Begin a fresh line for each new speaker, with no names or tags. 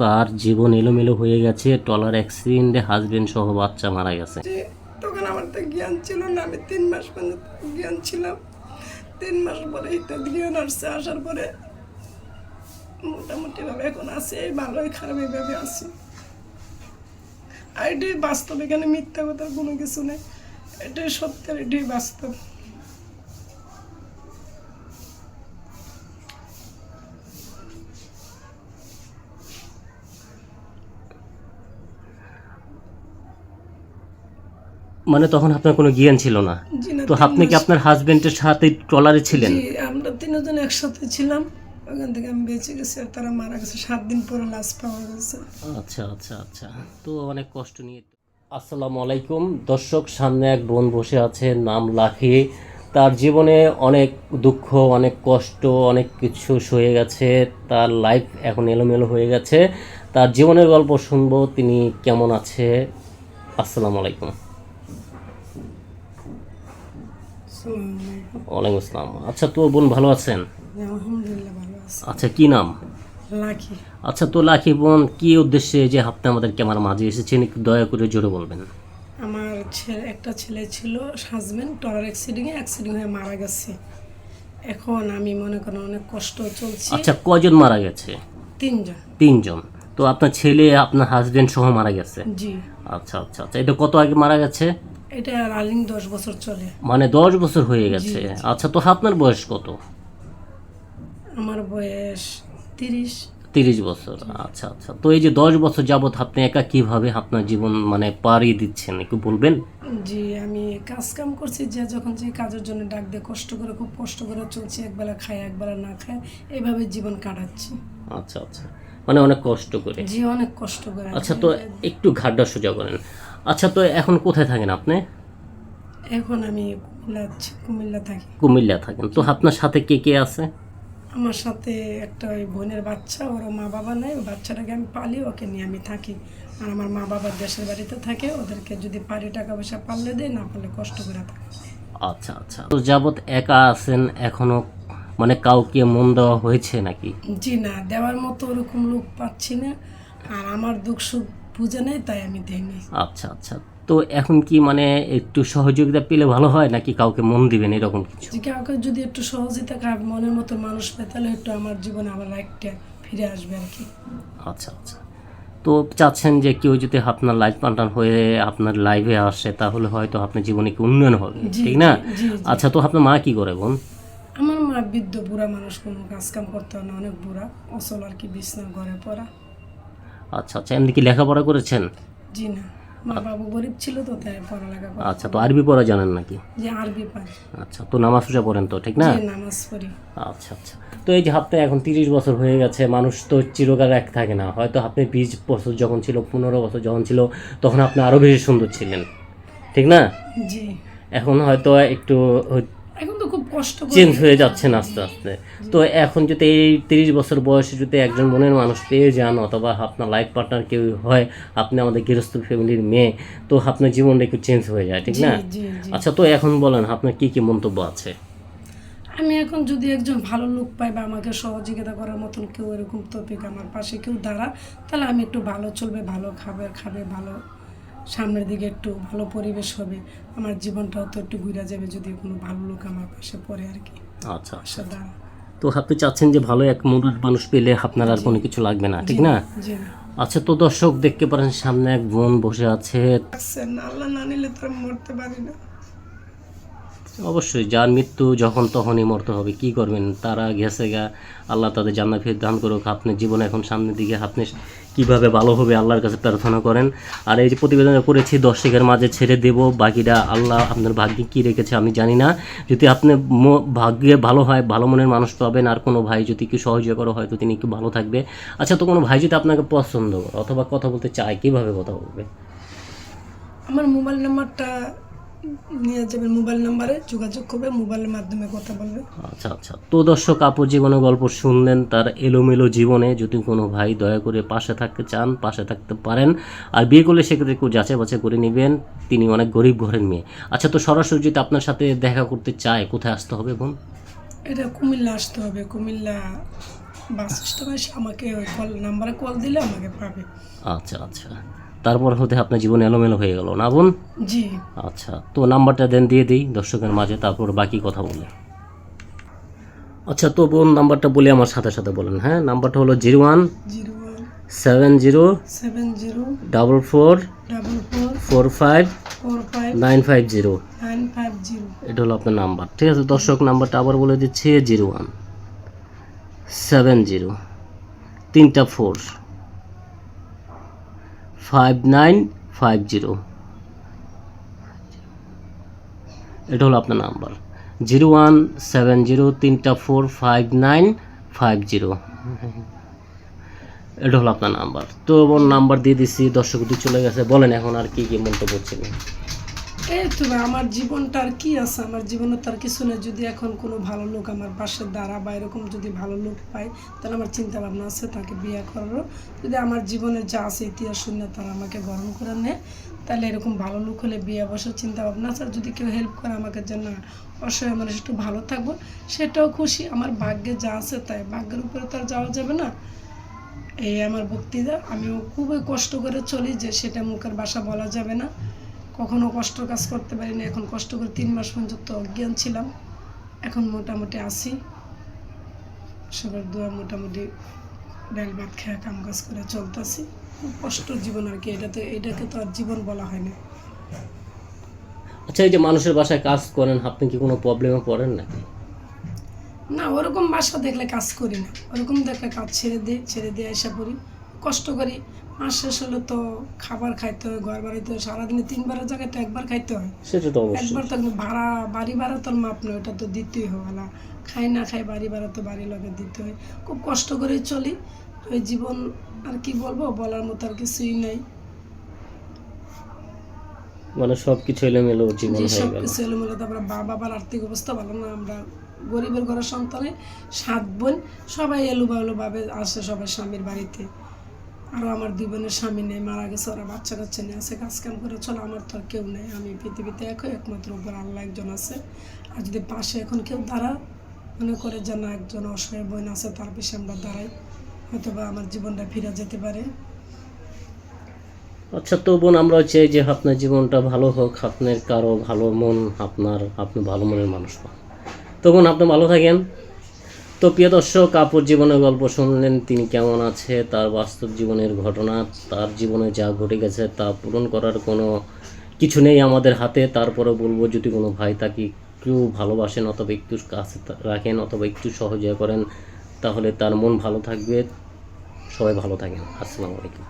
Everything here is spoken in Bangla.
তার জীবন এলোমেলো হয়ে গেছে, টলার অ্যাক্সিডেন্টে হাজবেন্ড সহ বাচ্চা মারা গেছে।
তখন আমার তো জ্ঞান ছিল না, আমি তিন মাস পর্যন্ত জ্ঞান ছিলাম। তিন মাস পরে তো জ্ঞান আসছে, আসার পরে মোটামুটি ভাবে এখন আছে, এই ভালোই খারাপ এইভাবে আছি। আর এটাই বাস্তব, এখানে মিথ্যা কথা কোনো কিছু নেই। এটাই সত্যের, এটাই বাস্তব।
মানে তখন আপনার কোনো জ্ঞান ছিল না।
জি না
তো
তিন
আপনি কি
মাস-
আপনার হাজবেন্ডের সাথে ট্রলারে ছিলেন?
জি আমরা তিনজন একসাথে ছিলাম। ওখান থেকে আমি বেঁচে গেছি আর তারা মারা গেছে। সাত দিন পরে লাশ পাওয়া গেছে।
আচ্ছা আচ্ছা আচ্ছা। তো অনেক কষ্ট নিয়ে আসসালামু আলাইকুম। দর্শক সামনে এক বোন বসে আছে নাম লাখি তার জীবনে অনেক দুঃখ অনেক কষ্ট অনেক কিছু সয়ে গেছে। তার লাইফ এখন এলোমেলো হয়ে গেছে। তার জীবনের গল্প শুনব। তিনি কেমন আছে? আসসালামু আলাইকুম
আসসালামু আলাইকুম।
ওয়ালাইকুম আসসালাম। আচ্ছা তো বোন ভালো আছেন? আচ্ছা কি নাম?
লাকি।
আচ্ছা তো লাখি বোন কি উদ্দেশ্যে যে আপনি আমাদের ক্যামেরা মাঝে এসেছেন একটু দয়া করে জোরে বলবেন?
আমার ছেলে একটা ছেলে ছিল হাজবেন্ড টলার অ্যাক্সিডেন্টে অ্যাক্সিডেন্ট হয়ে মারা গেছে। এখন আমি মনে করেন অনেক কষ্ট চলছে।
আচ্ছা কজন মারা গেছে?
তিনজন।
তিনজন। তো আপনার ছেলে আপনার হাজবেন্ড সহ মারা গেছে?
জি।
আচ্ছা আচ্ছা আচ্ছা এটা কত আগে মারা গেছে?
এটা রানিং দশ বছর চলে।
মানে দশ বছর হয়ে গেছে। আচ্ছা তো আপনার বয়স কত?
আমার বয়স তিরিশ।
তিরিশ বছর। আচ্ছা আচ্ছা। তো এই যে দশ বছর যাবত আপনি একা কীভাবে আপনার জীবন মানে পাড়ি দিচ্ছেন একটু বলবেন?
জি আমি কাজ কাম করছি যে যখন যে কাজের জন্য ডাক দিয়ে কষ্ট করে খুব কষ্ট করে চলছি একবেলা খাই একবেলা না খাই এইভাবে জীবন কাটাচ্ছি।
আচ্ছা আচ্ছা। মানে অনেক কষ্ট করে।
জি অনেক কষ্ট করে।
আচ্ছা তো একটু ঘাটটা সোজা করেন। আচ্ছা তো এখন কোথায় থাকেন আপনি?
এখন আমি কুমিল্লা থাকি।
কুমিল্লা থাকেন। তো আপনার সাথে কে কে আছে?
আমার সাথে একটা ওই বোনের বাচ্চা ওর মা বাবা নাই। বাচ্চাটাকে আমি পালি ওকে নিয়ে আমি থাকি। আর আমার মা বাবা দেশের বাড়িতে থাকে ওদেরকে যদি পারি টাকা পয়সা পারলে দেয় না পারলে কষ্ট করে থাকে।
আচ্ছা আচ্ছা। তো যাবত একা আছেন এখনও মানে কাউকে মন দেওয়া হয়েছে নাকি?
জি না দেওয়ার মতো ওরকম লোক পাচ্ছি না। আর আমার দুঃখ সুখ বুঝে নেই তাই আমি দেইনি
আচ্ছা আচ্ছা। তো এখন কি মানে একটু সহযোগিতা পেলে ভালো হয় নাকি কাউকে মন দিবেন এরকম কিছু?
কাউকে যদি একটু খায় মনের মতো মানুষ পায় তাহলে একটু আমার জীবনে আমার লাইফটা ফিরে আসবে আর কি।
আচ্ছা আচ্ছা। তো চাচ্ছেন যে কেউ যদি আপনার লাইফ পার্টনার হয়ে আপনার লাইভে আসে তাহলে হয়তো আপনার জীবনে কি উন্নয়ন হবে ঠিক না। আচ্ছা তো আপনার মা কি করে বোন?
আমার মা বৃদ্ধ বুড়া মানুষ কোনো কাজ কাম করতে হয় না অনেক বুড়া অচল আর কি বিছনা ঘরে পড়া।
আচ্ছা আচ্ছা। এমনি কি লেখাপড়া করেছেন?
জি না। মা বাবু গরিব ছিল তো তাই পড়ালেখা করে
আচ্ছা তো আরবি পড়া জানেন নাকি?
যে আরবি পারি
আচ্ছা তো নামাজ পূজা পড়েন তো ঠিক না?
যে নামাজ পড়ি।
আচ্ছা আচ্ছা। তো এই যে আপনি এখন তিরিশ বছর হয়ে গেছে মানুষ তো চিরকাল এক থাকে না। হয়তো আপনি বিশ বছর যখন ছিল পনেরো বছর যখন ছিল তখন আপনি আরও বেশি সুন্দর ছিলেন। ঠিক না?
জি।
এখন হয়তো একটু
এখন তো খুব কষ্ট
চেঞ্জ হয়ে যাচ্ছেন আস্তে আস্তে। তো এখন যদি এই তিরিশ বছর বয়সে যদি একজন মনের মানুষ পেয়ে যান অথবা আপনার লাইফ পার্টনার কেউ হয় আপনি আমাদের গৃহস্থ ফ্যামিলির মেয়ে তো আপনার জীবনটা একটু চেঞ্জ হয়ে যায় ঠিক না? আচ্ছা তো এখন বলেন আপনার কি কি মন্তব্য আছে?
আমি এখন যদি একজন ভালো লোক পাই বা আমাকে সহযোগিতা করার মতন কেউ এরকম টপিক আমার পাশে কেউ দাঁড়া তাহলে আমি একটু ভালো চলবে ভালো খাবে খাবে ভালো সামনের দিকে একটু ভালো পরিবেশ হবে আমার জীবনটাও তো একটু ঘুরে যাবে যদি কোনো ভালো লোক আমার পাশে পড়ে আর কি।
আচ্ছা।
পাশে
তো আপনি চাচ্ছেন যে ভালো এক মনের মানুষ পেলে আপনার আর কোনো কিছু লাগবে না ঠিক না? আচ্ছা তো দর্শক দেখতে পারেন সামনে এক বোন বসে আছে।
আচ্ছা আল্লাহ না নিলে তো মরতে পারি না।
অবশ্যই যার মৃত্যু যখন তখনই মরতে হবে কি করবেন? তারা গেছে গা আল্লাহ তাদের জান্নাত ফির দান করুক। আপনার জীবন এখন সামনের দিকে আপনি কীভাবে ভালো হবে আল্লাহর কাছে প্রার্থনা করেন। আর এই যে প্রতিবেদন করেছি দর্শকের মাঝে ছেড়ে দেব, বাকিটা আল্লাহ আপনার ভাগ্যে কী রেখেছে আমি জানি না। যদি আপনি ভাগ্যে ভালো হয়, ভালো মনের মানুষ পাবেন, আর কোনো ভাই যদি একটু সহযোগ করো, হয়তো তিনি একটু ভালো থাকবে। আচ্ছা তো কোনো ভাই যদি আপনাকে পছন্দ অথবা কথা বলতে চায়, কীভাবে কথা বলবে?
আমার মোবাইল নাম্বারটা নিয়ে যাবেন মোবাইল নাম্বারে যোগাযোগ করবে মোবাইলের মাধ্যমে কথা বলবে।
আচ্ছা আচ্ছা। তো দর্শক আপুর জীবনের গল্প শুনলেন তার এলোমেলো জীবনে যদি কোনো ভাই দয়া করে পাশে থাকতে চান পাশে থাকতে পারেন আর বিয়ে করলে সেক্ষেত্রে একটু যাচাই বাছাই করে নেবেন তিনি অনেক গরিব ঘরের মেয়ে। আচ্ছা তো সরাসরি যদি আপনার সাথে দেখা করতে চায় কোথায় আসতে হবে বোন?
এটা কুমিল্লা আসতে হবে কুমিল্লা বাস স্ট্যান্ডে আমাকে কল নাম্বারে কল দিলে আমাকে পাবে।
আচ্ছা আচ্ছা। তারপর হতে আপনার জীবন এলোমেলো হয়ে গেল না বোন?
জি।
আচ্ছা তো নাম্বারটা দেন দিয়ে দিই দর্শকের মাঝে তারপর বাকি কথা বলে। আচ্ছা তো বোন নাম্বারটা বলে আমার সাথে সাথে বলেন হ্যাঁ? নাম্বারটা হলো zero one seven zero
seven zero
double four
double four
four five
four five
nine five zero.
Nine five zero.
এটা হলো আপনার নাম্বার ঠিক আছে? দর্শক নাম্বারটা আবার বলে দিচ্ছি জিরো ওয়ান সেভেন জিরো তিনটা four. Five nine five zero এটা হলো আপনার number. Zero one seven zero তিনটা four five nine five zero এটা হলো আপনার নাম্বার। তো ওর নাম্বার দিয়ে দিচ্ছি দর্শক দিয়ে চলে গেছে। বলেন এখন আর কি কি মন্তব্য ছিলেন
এই তো আমার জীবনটা আর কি আছে? আমার জীবনে তার কিছু নেই। যদি এখন কোনো ভালো লোক আমার পাশে দাঁড়া বা এরকম যদি ভালো লোক পাই, তাহলে আমার চিন্তা ভাবনা আছে তাকে বিয়ে করারও। যদি আমার জীবনে যা আছে ইতিহাস শূন্য তারা আমাকে গ্রহণ করে নেয়, তাহলে এরকম ভালো লোক হলে বিয়ে বসার চিন্তা ভাবনা আছে। আর যদি কেউ হেল্প করে আমাকে যেন অসহায় মানুষ, একটু ভালো থাকব, সেটাও খুশি। আমার ভাগ্যে যা আছে তাই। ভাগ্যের উপরে তো আর যাওয়া যাবে না। এই আমার বক্তৃতা। আমিও খুবই কষ্ট করে চলি যে সেটা মুখের বাসা বলা যাবে না। কখনো কষ্ট কাজ করতে পারিনি। এখন কষ্ট করে তিন মাস পর্যন্ত অজ্ঞান ছিলাম। এখন মোটামুটি আসি সবার দোয়া মোটামুটি ডাল ভাত খেয়ে কাম কাজ করে চলতেছি। খুব কষ্ট জীবন আর কি এটা তো এটাকে তো আর জীবন বলা হয় না।
আচ্ছা এই যে মানুষের বাসায় কাজ করেন আপনি কি কোনো প্রবলেমে পড়েন নাকি?
না ওরকম বাসা দেখলে কাজ করি না। ওরকম দেখলে কাজ ছেড়ে দিই ছেড়ে দিয়ে আসা করি কষ্ট করি মাস শেষ হলে তো খাবার খাইতে হয় ঘর বাড়িতে সারাদিনে তিনবারের জায়গায় তো একবার খাইতে হয়।
সেটা তো অবশ্যই।
একবার তো ভাড়া বাড়ি ভাড়া মাপ নয় ওটা তো দিতেই হবে না। খাই না খাই বাড়ি ভাড়া তো বাড়ি লগে দিতে হয়। খুব কষ্ট করে চলি ওই জীবন আর কি বলব বলার মতো আর কিছুই নেই।
মানে এলোমেলো জীবন হয়ে গেল।
এলোমেলো তারপরে মা বাবার আর্থিক অবস্থা ভালো না আমরা গরিবের ঘরের সন্তানে সাত বোন সবাই এলোবালো ভাবে আসে সবাই স্বামীর বাড়িতে। আরও আমার দুই বোনের স্বামী নেই, মারা গেছে, ওরা বাচ্চা কাচ্চা নিয়ে আছে কাজ কাম করে চলো, আমার তো আর কেউ নেই। আমি পৃথিবীতে একই একমাত্র উপর আল্লাহ একজন আছে। আর যদি পাশে এখন কেউ দাঁড়া মনে করে যে না, একজন অসহায় বোন আছে, তার পিছিয়ে আমরা দাঁড়াই। হয়তো বা আমার জীবনটা ফিরে যেতে পারে।
আচ্ছা তো বোন, আমরা চাই যে আপনার জীবনটা ভালো হোক, আপনার কারও ভালো মন, আপনার, আপনি ভালো মনের মানুষ পান তো বোন, আপনি ভালো থাকেন। তো প্রিয় দর্শক, আপুর জীবনের গল্প শুনলেন, তিনি কেমন আছে, তার বাস্তব জীবনের ঘটনা, তার জীবনে যা ঘটে গেছে তা পূরণ করার কোনো কিছু নেই আমাদের হাতে। তারপরে বলব, যদি কোনো ভাই তাকে একটু ভালোবাসেন অথবা একটু কাছে রাখেন অথবা একটু সহযোগিতা করেন, তাহলে তার মন ভালো থাকবে। সবাই ভালো থাকেন। আসসালামু আলাইকুম।